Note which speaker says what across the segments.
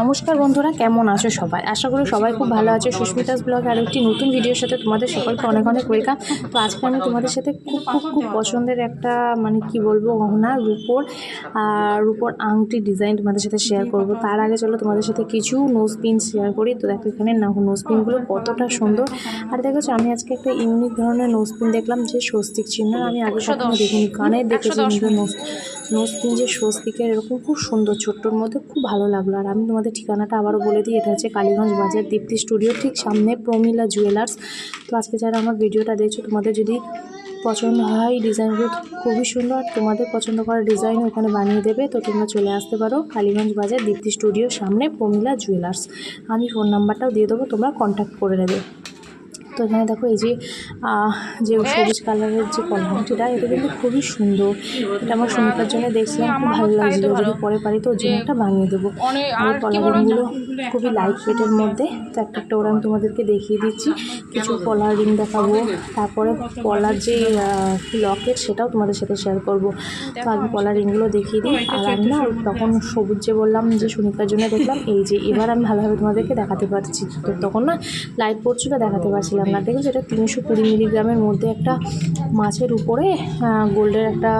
Speaker 1: নমস্কার বন্ধুরা, কেমন আছো সবাই? আশা করি সবাই খুব ভালো আছো। সুস্মিতাস ব্লগ আর একটি নতুন ভিডিওর সাথে তোমাদের সকলকে অনেক অনেক ওয়েলকাম তো আজকে আমি তোমাদের সাথে খুব খুব খুব পছন্দের একটা মানে কি বলব, গহনা রূপোর আর রূপোর আংটি ডিজাইন তোমাদের সাথে শেয়ার করব। তার আগে চলো তোমাদের সাথে কিছু নোজ পিন শেয়ার করি। তো দেখো এখানে না নোজ পিনগুলো কতটা সুন্দর। আর দেখেছ আমি আজকে একটা ইউনিক ধরনের নোজ পিন দেখলাম, যে স্বস্তিক চিহ্ন। আমি আগে কখনো দেখিনি কানের দেখেছি নোজ নোজ যে স্বস্তিকের এরকম খুব সুন্দর ছোট্টর মধ্যে খুব ভালো লাগল। আর আমি তোমাদের ঠিকানাটা আবারও বলে দিই, এটা হচ্ছে কালীগঞ্জ বাজার দীপ্তি স্টুডিও, ঠিক সামনে প্রমিলা জুয়েলার্স তো আজকে যারা আমার ভিডিওটা দেখছ, তোমাদের যদি পছন্দ হয় ডিজাইনগুলো, খুবই সুন্দর। আর তোমাদের পছন্দ করা ডিজাইন ওখানে বানিয়ে দেবে, তো তোমরা চলে আসতে পারো কালীগঞ্জ বাজার দীপ্তি স্টুডিওর সামনে প্রমিলা জুয়েলার্স আমি ফোন নাম্বারটাও দিয়ে দেবো, তোমরা কন্ট্যাক্ট করে নেবে। তো এখানে দেখো এই যে যে সবুজ কালারের যে কলমটিটা এটা কিন্তু খুবই সুন্দর। এটা আমার সুনিতার জন্য দেখছিলাম খুব ভালো লাগছিল। যদি পরে পারি তো ওর জন্য একটা বানিয়ে দেবো। আর কলারিংগুলো খুবই লাইট ওয়েটের মধ্যে। তো একটা একটা ওরা আমি তোমাদেরকে দেখিয়ে দিচ্ছি। কিছু কলার রিং দেখাবো। তারপরে কলার যে লকেট সেটাও তোমাদের সাথে শেয়ার করব। তো আগে কলার রিংগুলো দেখিয়ে দিই। আর আমি না তখন সবুজ যে বললাম যে সুনিতার জন্য দেখলাম এই যে এবার আমি ভালোভাবে তোমাদেরকে দেখাতে পারছি। তো তখন না লাইট পড়ছিল দেখাতে পারছিলাম। না দেখেছ এটা তিনশো কুড়ি মিলিগ্রামের মধ্যে একটা মাছের উপরে গোল্ডের একটা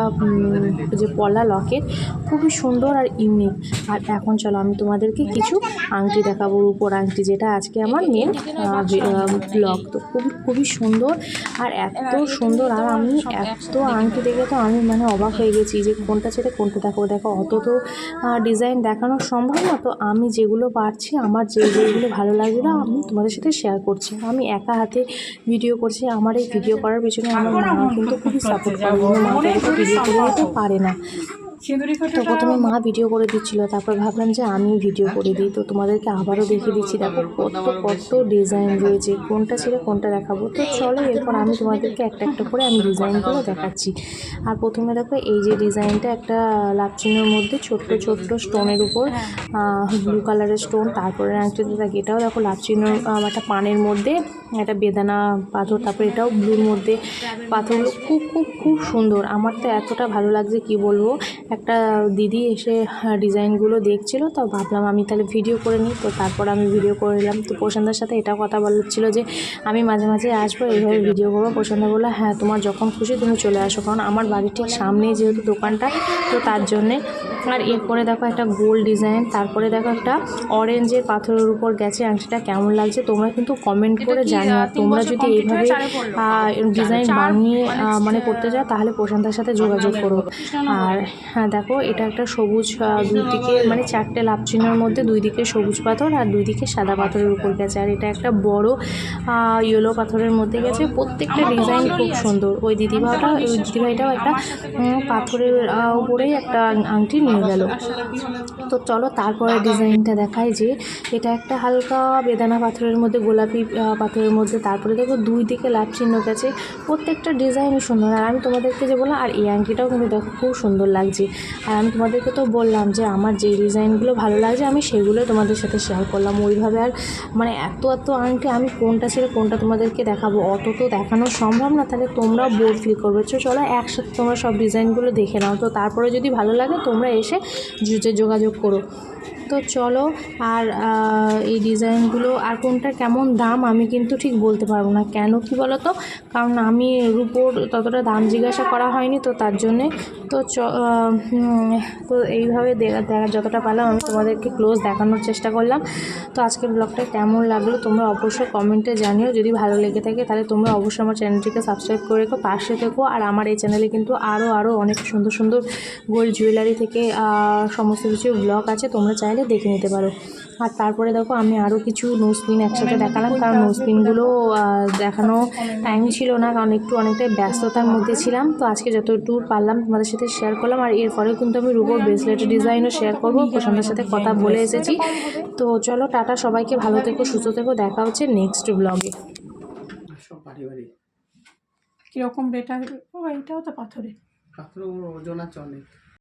Speaker 1: যে পলা লকেট, খুবই সুন্দর আর ইউনিক আর এখন চলো, আমি তোমাদেরকে কিছু আংটি দেখাবো উপর আংটি, যেটা আজকে আমার মেন ব্লগ তো খুবই খুবই সুন্দর আর এত সুন্দর, আর আমি এত আংটি দেখে তো আমি মানে অবাক হয়ে গেছি যে কোনটা ছেড়ে কোনটা দেখাবো। দেখো, অত তো ডিজাইন দেখানো সম্ভব না, তো আমি যেগুলো পারছি, আমার যে যেগুলো ভালো লাগছিল আমি তোমাদের সাথে শেয়ার করছি। আমি একা হাতে ভিডিও করছে আমার এই ভিডিও করার পেছনে আমার মা কিন্তু খুবই সাপোর্ট করে। মা ভিডিও করে পারে না। তো প্রথমে মা ভিডিও করে দিচ্ছিল তারপর ভাবলাম যে আমি ভিডিও করে দিই তো তোমাদেরকে আবারও দেখিয়ে দিচ্ছি দেখো কত কত ডিজাইন রয়েছে কোনটা ছেড়ে কোনটা দেখাবো। তো চলো এরপর আমি তোমাদেরকে একটা একটা করে আমি ডিজাইনগুলো দেখাচ্ছি। আর প্রথমে দেখো এই যে ডিজাইনটা একটা লাভ চিহ্নের মধ্যে ছোট্ট ছোট্ট স্টোনের উপর ব্লু কালারের স্টোন তারপরে আংটিতে থাকে এটাও দেখো আহ, একটা পানের মধ্যে একটা বেদানা পাথর তারপরে এটাও ব্লুর মধ্যে পাথরগুলো খুব খুব খুব সুন্দর। আমার তো এতটা ভালো লাগছে কি বলব? একটা দিদি এসে হ্যাঁ, ডিজাইনগুলো দেখছিল তো ভাবলাম আমি তাহলে ভিডিও করে নিই তো তারপর আমি ভিডিও করে নিলাম তো প্রশান্তার সাথে এটা কথা বলছিল যে আমি মাঝে মাঝে আসব এইভাবে ভিডিও করব প্রশান্ত বলল হ্যাঁ তোমার যখন খুশি তুমি চলে আসো কারণ আমার বাড়ির ঠিক সামনেই যেহেতু দোকানটা তো তার জন্যে আর এরপরে দেখো একটা গোল্ড ডিজাইন তারপরে দেখো একটা অরেঞ্জের পাথরের উপর গেছে আংটিটা কেমন লাগছে তোমরা কিন্তু কমেন্ট করে জানিও আর তোমরা যদি এইভাবে ডিজাইন বানিয়ে মানে করতে চাও তাহলে প্রশান্তার সাথে যোগাযোগ করো আর হ্যাঁ দেখো এটা একটা সবুজ দুই দিকে মানে চারটে লাভ চিহ্নের মধ্যে দুই দিকে সবুজ পাথর আর দুই দিকে সাদা পাথরের উপর গেছে। আর এটা একটা বড় ইয়েলো পাথরের মধ্যে গেছে। প্রত্যেকটা ডিজাইন খুব সুন্দর। ওই দিদিভাইটা ওই দিদিভাইটাও একটা পাথরের উপরেই একটা আংটি নিয়ে গেল। তো চলো তারপরে ডিজাইনটা দেখায় যে এটা একটা হালকা বেদানা পাথরের মধ্যে গোলাপি পাথরের মধ্যে তারপরে দেখো দুই দিকে লাভ চিহ্ন গেছে। প্রত্যেকটা ডিজাইনই সুন্দর। আর আমি তোমাদেরকে যে বললাম আর এই আংটিটাও কিন্তু দেখো খুব সুন্দর লাগছে। আর আমি তোমাদেরকে তো বললাম যে আমার যে ডিজাইনগুলো ভালো লাগছে, আমি সেগুলো তোমাদের সাথে শেয়ার করলাম। ওইভাবে আর মানে এত এত আংটি, আমি কোনটা ছেড়ে কোনটা তোমাদেরকে দেখাবো? অত তো দেখানো সম্ভব না, তাহলে তোমরাও বোর ফিল করবে চলো একসাথে তোমরা সব ডিজাইনগুলো দেখে নাও। তো তারপরে যদি ভালো লাগে, তোমরা এসে জুজে যোগাযোগ করো। তো চলো, আর এই ডিজাইনগুলো আর কোনটা কেমন দাম আমি কিন্তু ঠিক বলতে পারব না। কেন কি বলো তো কারণ আমি রুপোর ততটা দাম জিজ্ঞাসা করা হয়নি, তো তার জন্যে। তো চ তো এইভাবে দেখা, যতটা পারলাম আমি তোমাদেরকে ক্লোজ দেখানোর চেষ্টা করলাম। তো আজকের ব্লগটা কেমন লাগল তোমরা অবশ্যই কমেন্টে জানিও। যদি ভালো লেগে থাকে তাহলে তোমরা অবশ্যই আমার চ্যানেলটিকে সাবস্ক্রাইব করে রেখো, পাশে থেকো। আর আমার এই চ্যানেলে কিন্তু আরও আরও অনেক সুন্দর সুন্দর গোল্ড জুয়েলারি থেকে সমস্ত কিছু ব্লগ আছে। তোমরা চাইলে দেখে নিতে পারো। আর তারপরে দেখো আমি আরও কিছু নোজপিন একসাথে দেখালাম। কারণ নোজপিনগুলো দেখানো টাইম ছিল না কারণ একটু অনেকটাই ব্যস্ততার মধ্যে ছিলাম। তো আজকে যতটুকু পারলাম তোমাদের সাথে শেয়ার করলাম। আর এরপরেও কিন্তু আমি রুবোর ব্রেসলেটের ডিজাইনও শেয়ার করব। প্রশান্তের সাথে কথা বলে এসেছি। তো চলো টাটা সবাইকে ভালো থেকো সুস্থ থেকো। দেখা হচ্ছে নেক্সট ব্লগে
Speaker 2: কীরকম রেট আসবে ও এটাও তো পাথরে
Speaker 3: পাথর ওজন আছে অনেক